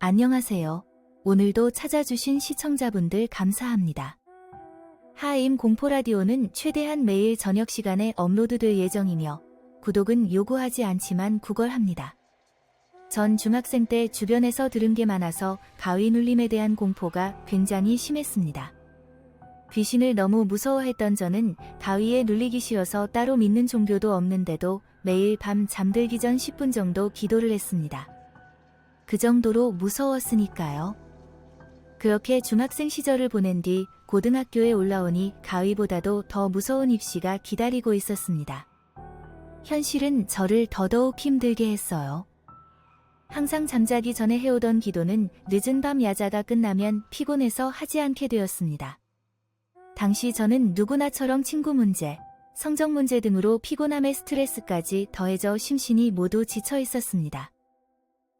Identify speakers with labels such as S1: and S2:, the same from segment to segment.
S1: 안녕하세요. 오늘도 찾아주신 시청자분들 감사합니다. 하임 공포라디오는 최대한 매일 저녁 시간에 업로드될 예정이며 구독은 요구하지 않지만 구걸합니다. 전 중학생 때 주변에서 들은 게 많아서 가위 눌림에 대한 공포가 굉장히 심했습니다. 귀신을 너무 무서워했던 저는 가위에 눌리기 싫어서 따로 믿는 종교도 없는데도 매일 밤 잠들기 전 10분 정도 기도를 했습니다. 그 정도로 무서웠으니까요. 그렇게 중학생 시절을 보낸 뒤 고등학교에 올라오니 가위보다도 더 무서운 입시가 기다리고 있었습니다. 현실은 저를 더더욱 힘들게 했어요. 항상 잠자기 전에 해오던 기도는 늦은 밤 야자가 끝나면 피곤해서 하지 않게 되었습니다. 당시 저는 누구나처럼 친구 문제, 성적 문제 등으로 피곤함에 스트레스까지 더해져 심신이 모두 지쳐 있었습니다.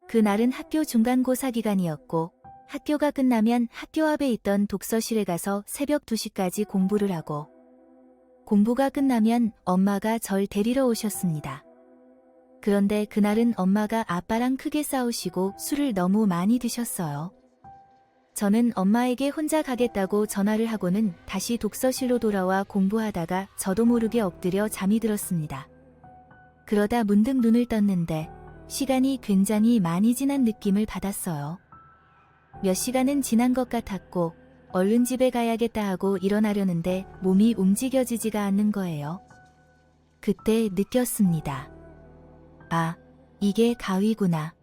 S1: 그날은 학교 중간고사 기간이었고 학교가 끝나면 학교 앞에 있던 독서실에 가서 새벽 2시까지 공부를 하고 공부가 끝나면 엄마가 절 데리러 오셨습니다. 그런데 그날은 엄마가 아빠랑 크게 싸우시고 술을 너무 많이 드셨어요. 저는 엄마에게 혼자 가겠다고 전화를 하고는 다시 독서실로 돌아와 공부하다가 저도 모르게 엎드려 잠이 들었습니다. 그러다 문득 눈을 떴는데 시간이 굉장히 많이 지난 느낌을 받았어요. 몇 시간은 지난 것 같았고 얼른 집에 가야겠다 하고 일어나려는데 몸이 움직여지지가 않는 거예요. 그때 느꼈습니다. 아, 이게 가위구나.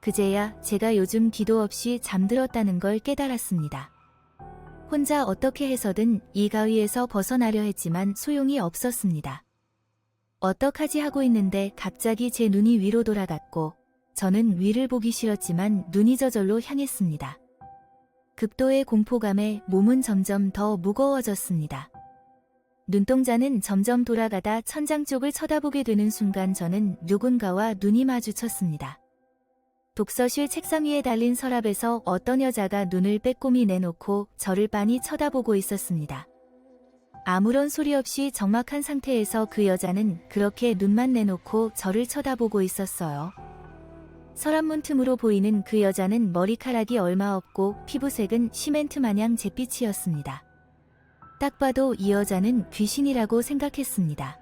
S1: 그제야 제가 요즘 기도 없이 잠들었다는 걸 깨달았습니다. 혼자 어떻게 해서든 이 가위에서 벗어나려 했지만 소용이 없었습니다. 어떡하지 하고 있는데 갑자기 제 눈이 위로 돌아갔고 저는 위를 보기 싫었지만 눈이 저절로 향했습니다. 극도의 공포감에 몸은 점점 더 무거워졌습니다. 눈동자는 점점 돌아가다 천장 쪽을 쳐다보게 되는 순간 저는 누군가와 눈이 마주쳤습니다. 독서실 책상 위에 달린 서랍에서 어떤 여자가 눈을 빼꼼히 내놓고 저를 빤히 쳐다보고 있었습니다. 아무런 소리 없이 적막한 상태에서 그 여자는 그렇게 눈만 내놓고 저를 쳐다보고 있었어요. 서랍문 틈으로 보이는 그 여자는 머리카락이 얼마 없고 피부색은 시멘트 마냥 잿빛이었습니다. 딱 봐도 이 여자는 귀신이라고 생각했습니다.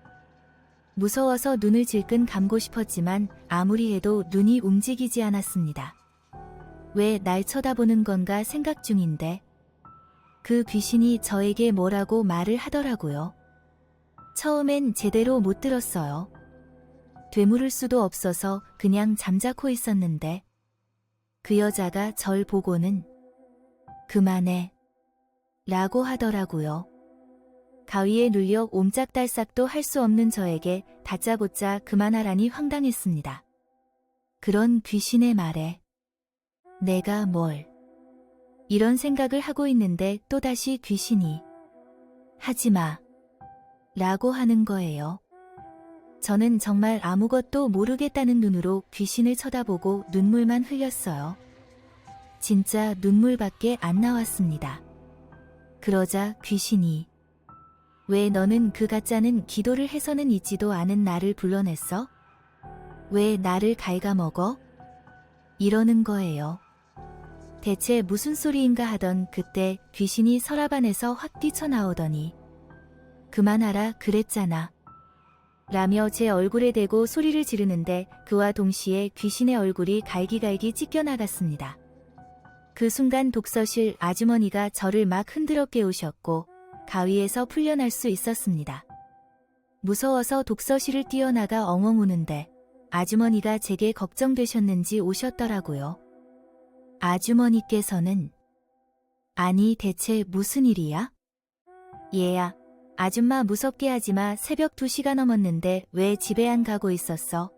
S1: 무서워서 눈을 질끈 감고 싶었지만 아무리 해도 눈이 움직이지 않았습니다. 왜 날 쳐다보는 건가 생각 중인데 그 귀신이 저에게 뭐라고 말을 하더라고요. 처음엔 제대로 못 들었어요. 되물을 수도 없어서 그냥 잠자코 있었는데 그 여자가 절 보고는 그만해 라고 하더라고요. 가위에 눌려 옴짝달싹도 할 수 없는 저에게 다짜고짜 그만하라니 황당했습니다. 그런 귀신의 말에 내가 뭘 이런 생각을 하고 있는데 또다시 귀신이 하지 마 라고 하는 거예요. 저는 정말 아무것도 모르겠다는 눈으로 귀신을 쳐다보고 눈물만 흘렸어요. 진짜 눈물밖에 안 나왔습니다. 그러자 귀신이 왜 너는 그 가짜는 기도를 해서는 있지도 않은 나를 불러냈어? 왜 나를 갉아먹어? 이러는 거예요. 대체 무슨 소리인가 하던 그때 귀신이 서랍 안에서 확 뛰쳐나오더니 그만하라 그랬잖아. 라며 제 얼굴에 대고 소리를 지르는데 그와 동시에 귀신의 얼굴이 갈기갈기 찢겨나갔습니다. 그 순간 독서실 아주머니가 저를 막 흔들어 깨우셨고 가위에서 풀려날 수 있었습니다. 무서워서 독서실을 뛰어나가 엉엉 우는데 아주머니가 제게 걱정되셨는지 오셨더라고요. 아주머니께서는 아니 대체 무슨 일이야? 얘야, 아줌마 무섭게 하지마 새벽 2시가 넘었는데 왜 집에 안 가고 있었어?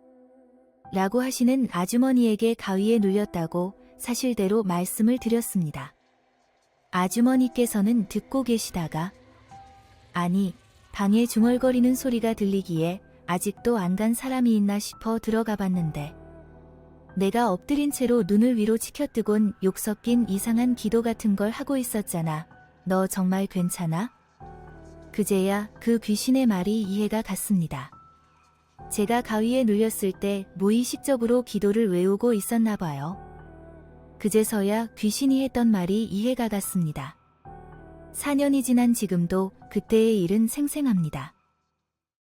S1: 라고 하시는 아주머니에게 가위에 눌렸다고 사실대로 말씀을 드렸습니다. 아주머니께서는 듣고 계시다가 아니 방에 중얼거리는 소리가 들리기에 아직도 안 간 사람이 있나 싶어 들어가 봤는데 내가 엎드린 채로 눈을 위로 치켜뜨곤 욕 섞인 이상한 기도 같은 걸 하고 있었잖아. 너 정말 괜찮아? 그제야 그 귀신의 말이 이해가 갔습니다. 제가 가위에 눌렸을 때 무의식적으로 기도를 외우고 있었나 봐요. 그제서야 귀신이 했던 말이 이해가 갔습니다. 4년이 지난 지금도 그때의 일은 생생합니다.